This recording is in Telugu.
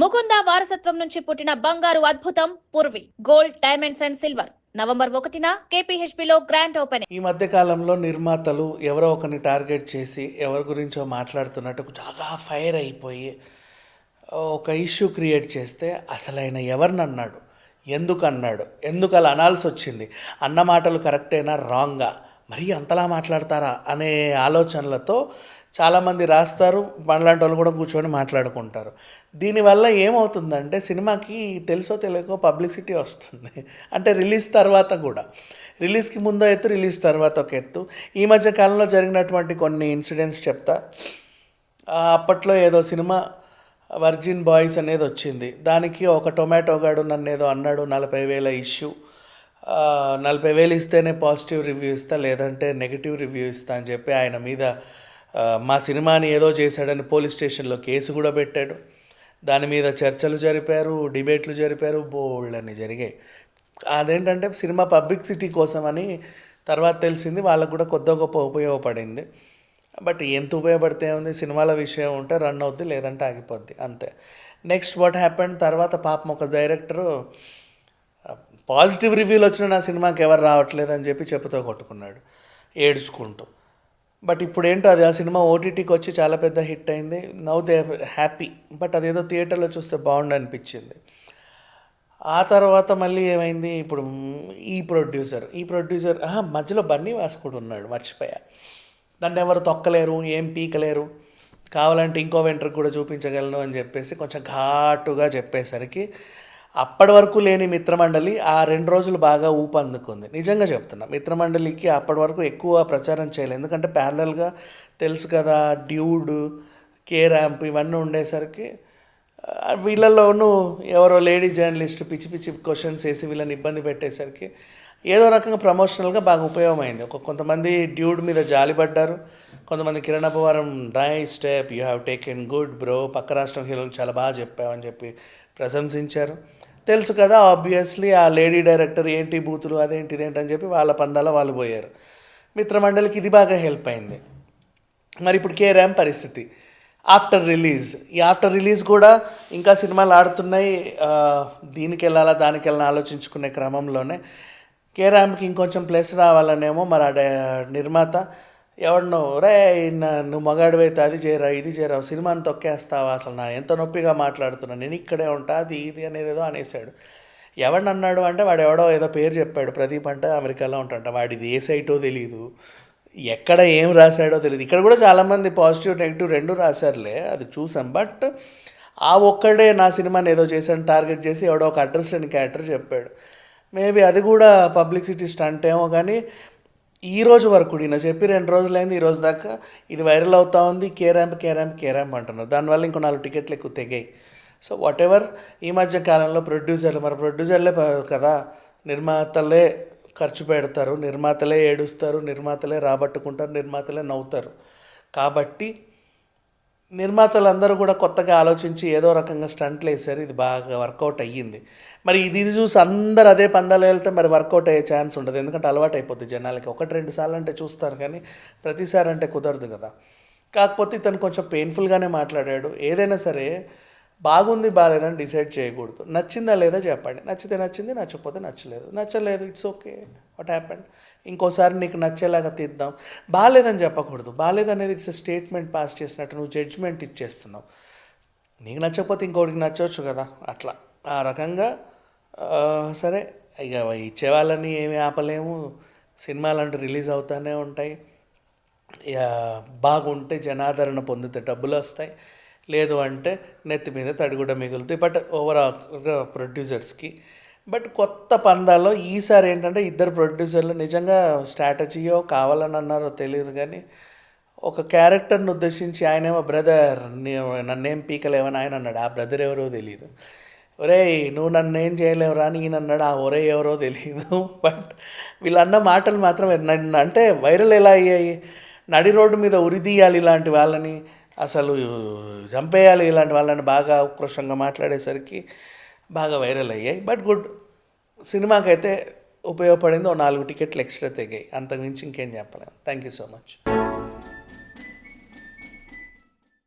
ముకుంద వారసత్వం నుంచి పుట్టిన బంగారు అద్భుతం Purvi. Gold diamonds and silver. November ఒకటిన కేపీహెచ్బిలో గ్రాండ్ ఓపెన్ ఈ మధ్య కాలంలో నిర్మాతలు ఎవరో ఒకరిని టార్గెట్ చేసి ఎవరి గురించో మాట్లాడుతున్నట్టు చాలా ఫైర్ అయిపోయి ఒక ఇష్యూ క్రియేట్ చేస్తే అసలైన ఎవరిని అన్నాడు? ఎందుకు అన్నాడు? ఎందుకు అలా అనాల్సి వచ్చింది? అన్న మాటలు కరెక్టేనా? రాంగా. మరీ అంతలా మాట్లాడతారా? అనే ఆలోచనలతో చాలామంది రాస్తారు మనలాంటి వాళ్ళు కూడా కూర్చొని మాట్లాడుకుంటారు. దీనివల్ల ఏమవుతుందంటే సినిమాకి తెలుసో తెలియకో పబ్లిసిటీ వస్తుంది. అంటే రిలీజ్ తర్వాత కూడా. రిలీజ్కి ముందు ఎత్తు రిలీజ్ తర్వాత ఒక ఎత్తు. ఈ మధ్య కాలంలో జరిగినటువంటి కొన్ని ఇన్సిడెంట్స్ చెప్తా. అప్పట్లో ఏదో సినిమా వర్జిన్ బాయ్స్ అనేది వచ్చింది. దానికి ఒక టొమాటో గాడు నన్ను ఏదో అన్నాడు నలభై వేల ఇష్యూ. నలభై వేలు ఇస్తేనే పాజిటివ్ రివ్యూ ఇస్తా లేదంటే నెగిటివ్ రివ్యూ ఇస్తా అని చెప్పి ఆయన మీద మా సినిమాని ఏదో చేశాడని పోలీస్ స్టేషన్లో కేసు కూడా పెట్టాడు. దాని మీద చర్చలు జరిపారు డిబేట్లు జరిపారు బోల్డ్ అని జరిగాయి. అదేంటంటే సినిమా పబ్లిసిటీ కోసమని తర్వాత తెలిసింది వాళ్ళకు కూడా కొద్ది గొప్ప ఉపయోగపడింది. బట్ ఎంత ఉపయోగపడితే ఉంది సినిమాల విషయం ఉంటే రన్ అవుద్ది లేదంటే ఆగిపోద్ది అంతే. నెక్స్ట్ వాట్ హ్యాపెండ్ తర్వాత పాపం ఒక డైరెక్టరు పాజిటివ్ రివ్యూలు వచ్చిన నా సినిమాకి ఎవరు రావట్లేదు అని చెప్పి చెప్పుతో కొట్టుకున్నాడు. ఏడ్చుకుంటూ. బట్ ఇప్పుడు ఏంటో అది ఆ సినిమా ఓటీటీకి వచ్చి చాలా పెద్ద హిట్ అయింది. నవ్ దే హ్యాపీ బట్ అదేదో థియేటర్లో చూస్తే బాగుండు అనిపించింది ఆ తర్వాత మళ్ళీ ఏమైంది? ఇప్పుడు ఈ ప్రొడ్యూసర్ ఈ ప్రొడ్యూసర్ ఆహా, మధ్యలో బన్నీ వాస్ కూడా ఉన్నాడు మర్చిపోయా. నన్ను ఎవరు తొక్కలేరు ఏం పీకలేరు. కావాలంటే ఇంకో వెంటర్ కూడా చూపించగలను అని చెప్పేసి కొంచెం ఘాటుగా చెప్పేసరికి అప్పటి వరకు లేని మిత్రమండలి ఆ రెండు రోజులు బాగా ఊపందుకుంది నిజంగా చెప్తున్నా మిత్రమండలికి అప్పటి వరకు ఎక్కువ ప్రచారం చేయలేదు. ఎందుకంటే ప్యారలల్గా తెలుసు కదా డ్యూడ్ కే ర్యాంప్ ఇవన్నీ ఉండేసరికి వీళ్ళల్లోనూ ఎవరో లేడీ జర్నలిస్ట్ పిచ్చి పిచ్చి క్వశ్చన్స్ వేసి వీళ్ళని ఇబ్బంది పెట్టేసరికి ఏదో రకంగా ప్రమోషనల్గా బాగా ఉపయోగమైంది. ఒక కొంతమంది డ్యూడ్ మీద జాలిపడ్డారు కొంతమంది Kiran Abbavaram dry step you have taken good bro పక్క రాష్ట్రం హీరోలు చాలా బాగా చెప్పావని చెప్పి ప్రశంసించారు. తెలుసు కదా ఆబ్వియస్లీ ఆ లేడీ డైరెక్టర్ ఏంటి బూతులు అదేంటి ఇదేంటి అని చెప్పి వాళ్ళ పందాల వాళ్ళు పోయారు. మిత్రమండలికి ఇది బాగా హెల్ప్ అయింది. మరి ఇప్పుడు కే ర్యామ్ పరిస్థితి. ఆఫ్టర్ రిలీజ్ ఈ ఆఫ్టర్ రిలీజ్ కూడా ఇంకా సినిమాలు ఆడుతున్నాయి. దీనికి వెళ్ళాలా దానికి వెళ్ళాలా ఆలోచించుకునే క్రమంలోనే కే ఇంకొంచెం ప్లస్ రావాలనేమో మరి ఆ నిర్మాత ఎవరినో రే నువ్వు మగాడివైతే అది చేయరా ఇది చేరావు సినిమాని తొక్కేస్తావా అసలు నా? ఎంత నొప్పిగా మాట్లాడుతున్నా. నేను ఇక్కడే ఉంటా అది ఇది అనేది ఏదో అనేసాడు ఎవడిని అన్నాడు అంటే వాడు ఎవడో ఏదో పేరు చెప్పాడు. ప్రదీప్ అంటే అమెరికాలో ఉంటాడంట. వాడిది ఏ సైటో తెలియదు ఎక్కడ ఏం రాశాడో తెలియదు ఇక్కడ కూడా చాలామంది పాజిటివ్ నెగిటివ్ రెండు రాశారులే అది చూసాం. బట్ ఆ ఒక్కడే నా సినిమాని ఏదో చేశాను టార్గెట్ చేసి ఎవడో ఒక అడ్రస్ లేని క్యారెక్టర్ చెప్పాడు. మేబీ అది కూడా పబ్లిసిటీ స్టంట్ ఏమో కానీ ఈ రోజు వరకు నేను చెప్పి రెండు రోజులైంది ఈ రోజు దాకా ఇది వైరల్ అవుతా ఉంది కేరాంప్ కేరాంప్ కేరాంప్ అంటున్నారు. దానివల్ల ఇంకో నాలుగు టికెట్లు ఎక్కువ తెగాయి. సో వాట్ ఎవర్ ఈ మధ్య కాలంలో ప్రొడ్యూసర్లు మరి ప్రొడ్యూసర్లే కదా నిర్మాతలే ఖర్చు పెడతారు నిర్మాతలే ఏడుస్తారు నిర్మాతలే రాబట్టుకుంటారు నిర్మాతలే నవ్వుతారు. కాబట్టి నిర్మాతలందరూ కూడా కొత్తగా ఆలోచించి ఏదో రకంగా స్టంట్లు వేశారు. ఇది బాగా వర్కౌట్ అయ్యింది. మరి ఇది ఇది చూసి అందరు అదే పందాలు వెళ్తే మరి వర్కౌట్ అయ్యే ఛాన్స్ ఉండదు. ఎందుకంటే అలవాటు అయిపోతుంది జనాలకి. ఒకటి రెండు సార్లు అంటే చూస్తారు కానీ ప్రతిసారి అంటే కుదరదు కదా. కాకపోతే ఇతను కొంచెం పెయిన్ఫుల్గానే మాట్లాడాడు. ఏదైనా సరే బాగుంది బాగాలేదని డిసైడ్ చేయకూడదు. నచ్చిందా లేదా చెప్పండి. నచ్చితే నచ్చింది నచ్చకపోతే నచ్చలేదు. నచ్చలేదు ఇట్స్ ఓకే వాట్ హ్యాపెండ్ ఇంకోసారి నీకు నచ్చేలాగా తీద్దాం. బాగాలేదని చెప్పకూడదు. బాగాలేదనేది ఇట్స్ స్టేట్మెంట్ పాస్ చేసినట్టు నువ్వు జడ్జ్మెంట్ ఇచ్చేస్తున్నావు. నీకు నచ్చకపోతే ఇంకోటికి నచ్చవచ్చు కదా. అట్లా. ఆ రకంగా సరే. ఇక ఇచ్చే వాళ్ళని ఏమీ ఆపలేము. సినిమాలు అంటే రిలీజ్ అవుతూనే ఉంటాయి. ఇక బాగుంటే జనాదరణ పొందితే డబ్బులు వస్తాయి. లేదు అంటే నెత్తి మీద తడిగుడ్డ మిగులుతాయి. బట్ ఓవరాల్గా ప్రొడ్యూసర్స్కి బట్ కొత్త పందాల్లో ఈసారి ఏంటంటే ఇద్దరు ప్రొడ్యూసర్లు నిజంగా స్ట్రాటజీయో కావాలని అన్నారో తెలియదు కానీ ఒక క్యారెక్టర్ని ఉద్దేశించి ఆయనేమో బ్రదర్ నన్నేం పీకలేవని ఆయన అన్నాడు. ఆ బ్రదర్ ఎవరో తెలియదు ఒరేయ్ నువ్వు నన్ను ఏం చేయలేవురా అని ఈయన అన్నాడు. ఆ ఒరే ఎవరో తెలియదు బట్ వీళ్ళన్న మాటలు మాత్రం నన్ను అంటే వైరల్ ఎలా అయ్యాయి? నడి రోడ్డు మీద ఉరిదీయాలి ఇలాంటి వాళ్ళని. అసలు చంపేయాలి ఇలాంటి వాళ్ళని బాగా ఉక్రోషంగా మాట్లాడేసరికి బాగా వైరల్ అయ్యాయి. బట్ గుడ్ సినిమాకైతే ఉపయోగపడింది ఓ నాలుగు టికెట్లు ఎక్స్ట్రా తెగాయి. అంతకుమించి ఇంకేం చెప్పలేము థ్యాంక్ యూ సో మచ్.